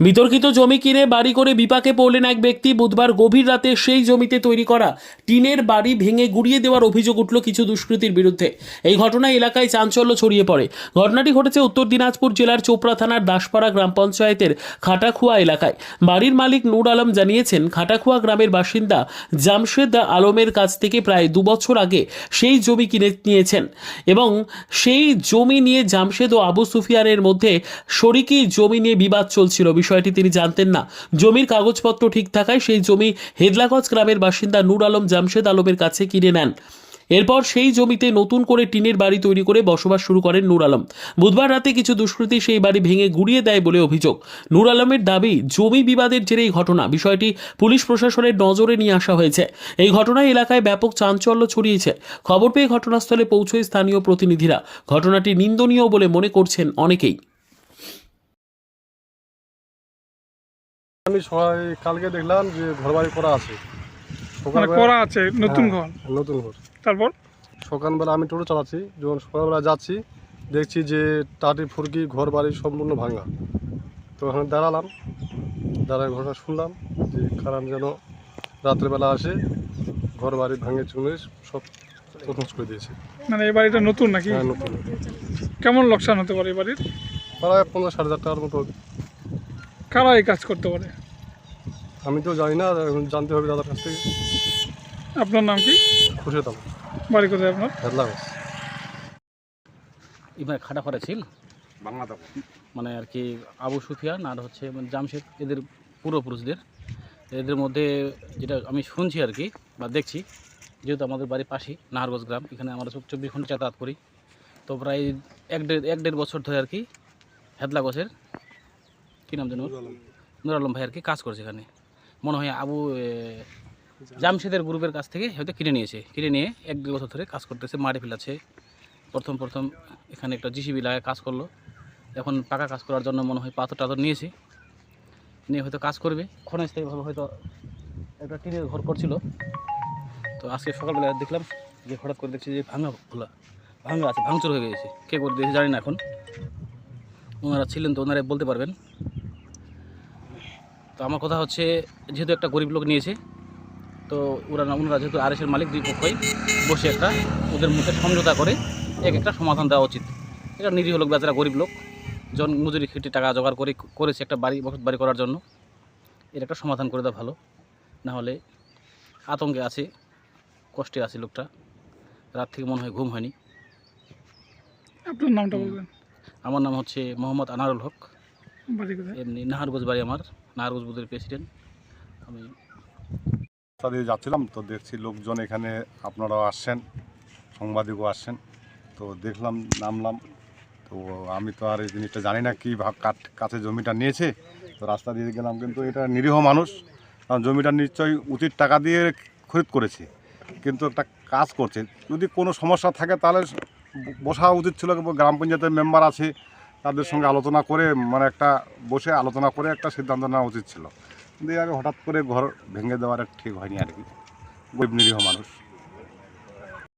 বিতর্কিত জমি কিনে বাড়ি করে বিপাকে পড়লেন এক ব্যক্তি। বুধবার গভীর রাতে সেই জমিতে তৈরি করা টিনের বাড়ি ভেঙে গুড়িয়ে দেওয়ার অভিযোগ উঠল কিছু দুষ্কৃতীর বিরুদ্ধে। এই ঘটনায় এলাকায় চাঞ্চল্য ছড়িয়ে পড়ে। ঘটনাটি ঘটেছে উত্তর দিনাজপুর জেলার চোপড়া থানার দাসপাড়া গ্রাম পঞ্চায়েতের খাটাখুয়া এলাকায়। বাড়ির মালিক নূর আলম জানিয়েছেন, খাটাখুয়া গ্রামের বাসিন্দা জামশেদ আলমের কাছ থেকে প্রায় দু বছর আগে সেই জমি কিনে নিয়েছেন এবং সেই জমি নিয়ে জামশেদ ও আবু সুফিয়ানের মধ্যে শরিকি জমি নিয়ে বিবাদ চলছিল বিষয়টি তিনি জানতেন না। জমির কাগজপত্র ঠিক থাকায় সেই জমি হেদলাগঞ্জ গ্রামের বাসিন্দা নূর আলম জামশেদ আলমের কাছে কিনে নেন। এরপর সেই জমিতে নতুন করে টিনের বাড়ি তৈরি করে বসবাস শুরু করেন নূর আলম। বুধবার রাতে কিছু দুষ্কৃতী সেই বাড়ি ভেঙে গুড়িয়ে দেয় বলে অভিযোগ। নূর আলমের দাবি, জমি বিবাদের জেরে এই ঘটনা। বিষয়টি পুলিশ প্রশাসনের নজরে নিয়ে আসা হয়েছে। এই ঘটনায় এলাকায় ব্যাপক চাঞ্চল্য ছড়িয়েছে। খবর পেয়ে ঘটনাস্থলে পৌঁছয় স্থানীয় প্রতিনিধিরা। ঘটনাটি নিন্দনীয় বলে মনে করছেন অনেকেই। আমি সবাই কালকে দেখলাম যে ঘর বাড়ি করা আছে। মানে করা আছে নতুন হ্যাঁ, ঘর? নতুন ঘর। তারপর? সকালবেলা আমি টোটো চালাচ্ছি যখন সকালবেলা যাচ্ছি দেখছি যে টাটি ফুরকি ঘর বাড়ি সম্পূর্ণ ভাঙা। তো ওখানে দাঁড়ালাম দাঁড়ায় ঘটনা শুনলাম যে কারণ যেন রাত্রেবেলা আসে ঘর বাড়ি ভাঙে চুনে সব তছনছ করে দিয়েছে। মানে এই বাড়িটা নতুন নাকি? হ্যাঁ নতুন। কেমন লোকসান হতে পারে এই বাড়ির? প্রায় পঞ্চাশ ষাট হাজার টাকার মতো। কারা এই কাজ করতে পারে? আমি তো জানি না এখন জানতে হবে দাদার কাছ থেকে। আপনার নাম কি? খুশি হতাম বাড়ি কোথায় আপনার? হেদলা এবার খাটা করা ছিল মানে আর কি আবু সুফিয়ান আর হচ্ছে মানে জামশেদ এদের পূর্বপুরুষদের। এদের মধ্যে যেটা আমি শুনছি আর কি বা দেখছি যেহেতু আমাদের বাড়ির পাশেই নাহারগঞ্জ গ্রাম এখানে আমরা সব চব্বিশ ঘণ্টা যাতায়াত করি। তো প্রায় এক দেড় এক দেড় বছর ধরে আর কি হেদলা গছের কী নাম যেন নুর আলম। ভাই আর কি কাজ করছে এখানে। মনে হয় আবু জামশেদের গ্রুপের কাছ থেকে হয়তো কিনে নিয়েছে। কিনে নিয়ে এক দেড় বছর ধরে কাজ করতেছে মাটি ফেলাচ্ছে প্রথম প্রথম এখানে একটা জিসিবি লাগায় কাজ করল। এখন পাকা কাজ করার জন্য মনে হয় পাথর টাথর নিয়েছে। নিয়ে হয়তো কাজ করবে। ক্ষণস্থায়ীভাবে হয়তো একটা টিনের ঘর করছিল। তো আজকে সকালবেলা দেখলাম যে হঠাৎ করে দেখছি যে ভাঙা খোলা ভাঙা আছে ভাঙচুর হয়ে গেছে। কে করে দিয়েছে জানি না এখন। ওনারা ছিলেন তো ওনারা বলতে পারবেন। তো আমার কথা হচ্ছে যেহেতু একটা গরিব লোক নিয়েছে তো ওরা ওনারা যেহেতু আরএসের মালিক দুই পক্ষই বসে একটা ওদের মধ্যে সমঝোতা করে এক একটা সমাধান দেওয়া উচিত। এটা নিরীহ লোক বেচারা গরিব লোক জন মজুরি খেটে টাকা জোগাড় করে করেছে একটা বাড়ি বসত বাড়ি করার জন্য এর একটা সমাধান করে দেওয়া ভালো। না হলে আতঙ্কে আছে কষ্টে আছে লোকটা। রাত থেকে মনে হয় ঘুম হয়নি। আপনার নামটা বলবেন? আমার নাম হচ্ছে মোহাম্মদ আনারুল হক। এমনি নাহারগঞ্জ বাড়ি আমার নাহারগঞ্জ বুথের প্রেসিডেন্ট আমি রাস্তা দিয়ে যাচ্ছিলাম তো দেখছি লোকজন এখানে আপনারাও আসছেন সাংবাদিকও আসছেন। তো দেখলাম নামলাম তো আমি তো আর এই জিনিসটা জানি না কী ভাব কাঠ কাছে জমিটা নিয়েছে। তো রাস্তা দিয়ে গেলাম কিন্তু এটা নিরীহ মানুষ কারণ জমিটা নিশ্চয়ই উচিত টাকা দিয়ে খরিদ করেছে কিন্তু একটা কাজ করছে। যদি কোনো সমস্যা থাকে তাহলে বসা উচিত ছিল গ্রাম পঞ্চায়েতের মেম্বার আছে তাদের সঙ্গে আলোচনা করে মানে একটা বসে আলোচনা করে একটা সিদ্ধান্ত নেওয়া উচিত ছিল। কিন্তু আগে হঠাৎ করে ঘর ভেঙে দেওয়ার ঠিক হয়নি আর কি। গরিব নিরীহ মানুষ।